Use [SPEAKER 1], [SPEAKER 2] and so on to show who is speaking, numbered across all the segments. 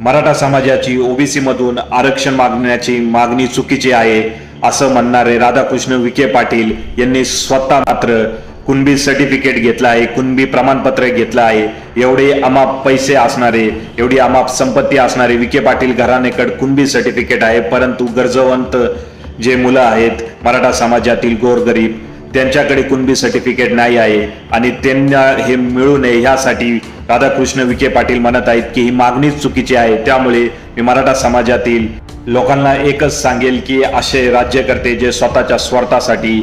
[SPEAKER 1] मराठा समाजाची ओबीसी मधून आरक्षण मागण्याची मागणी चुकीची आहे असं म्हणणारे राधाकृष्ण विखे पाटील यांनी स्वतः मात्र कुणबी सर्टिफिकेट घेतलं आहे कुणबी प्रमाणपत्र घेतलं आहे. एवढे अमाप पैसे असणारे एवढी अमाप संपत्ती असणारे विखे पाटील घराणेकड कुणबी सर्टिफिकेट आहे परंतु गरजवंत जे मुलं आहेत मराठा समाजातील गोरगरीब त्यांच्याकडे कुणबी सर्टिफिकेट नाही आहे आणि त्यांना हे मिळू नये ह्यासाठी राधाकृष्ण विखे पाटील म्हणत आहेत की ही मागणीच चुकीची आहे. त्यामुळे मी मराठा समाजातील लोकांना एकच सांगेल की असे राज्यकर्ते जे स्वतःच्या स्वार्थासाठी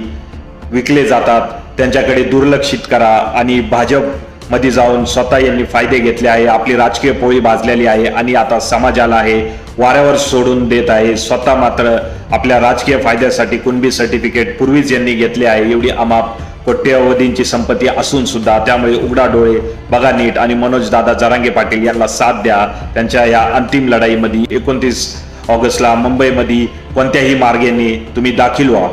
[SPEAKER 1] विकले जातात त्यांच्याकडे दुर्लक्षित करा आणि भाजपमध्ये जाऊन स्वतः यांनी फायदे घेतले आहे आपली राजकीय पोळी भाजलेली आहे आणि आता समाजाला आहे वाऱ्यावर सोडून देत आहे. स्वतः मात्र आपल्या राजकीय फायद्यासाठी कुणबी सर्टिफिकेट पूर्वीच यांनी घेतले आहे एवढी अमाप कोट्यवधींची संपत्ती असून सुद्धा त्यामुळे उघडा डोळे बघा नीट आणि मनोज दादा जरांगे पाटील यांना साथ द्या. त्यांच्या या अंतिम लढाईमध्ये एकोणतीस ऑगस्टला मुंबईमध्ये कोणत्याही मार्गेने तुम्ही दाखल व्हा.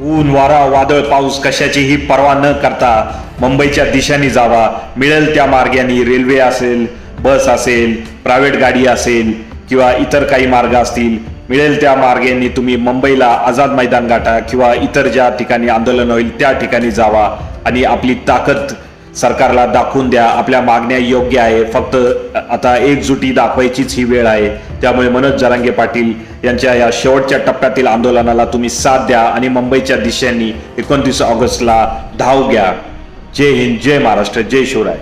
[SPEAKER 1] ऊन वारा वादळ पाऊस कशाचीही पर्वा न करता मुंबईच्या दिशेने जावा. मिळेल त्या मार्गाने रेल्वे असेल बस असेल प्रायव्हेट गाडी असेल किंवा इतर काही मार्ग असतील मिळेल त्या मार्गेने तुम्ही मुंबईला आझाद मैदान गाठा किंवा इतर ज्या ठिकाणी आंदोलन होईल त्या ठिकाणी जावा आणि आपली ताकद सरकारला दाखवून द्या. आपल्या मागण्या योग्य आहे. फक्त आता एकजुटी दाखवायचीच ही वेळ आहे. त्यामुळे मनोज जरांगे पाटील यांच्या या शेवटच्या टप्प्यातील आंदोलनाला तुम्ही साथ द्या आणि मुंबईच्या दिशेने एकोणतीस ऑगस्टला धाव घ्या. जय हिंद जय महाराष्ट्र जय शिवराय.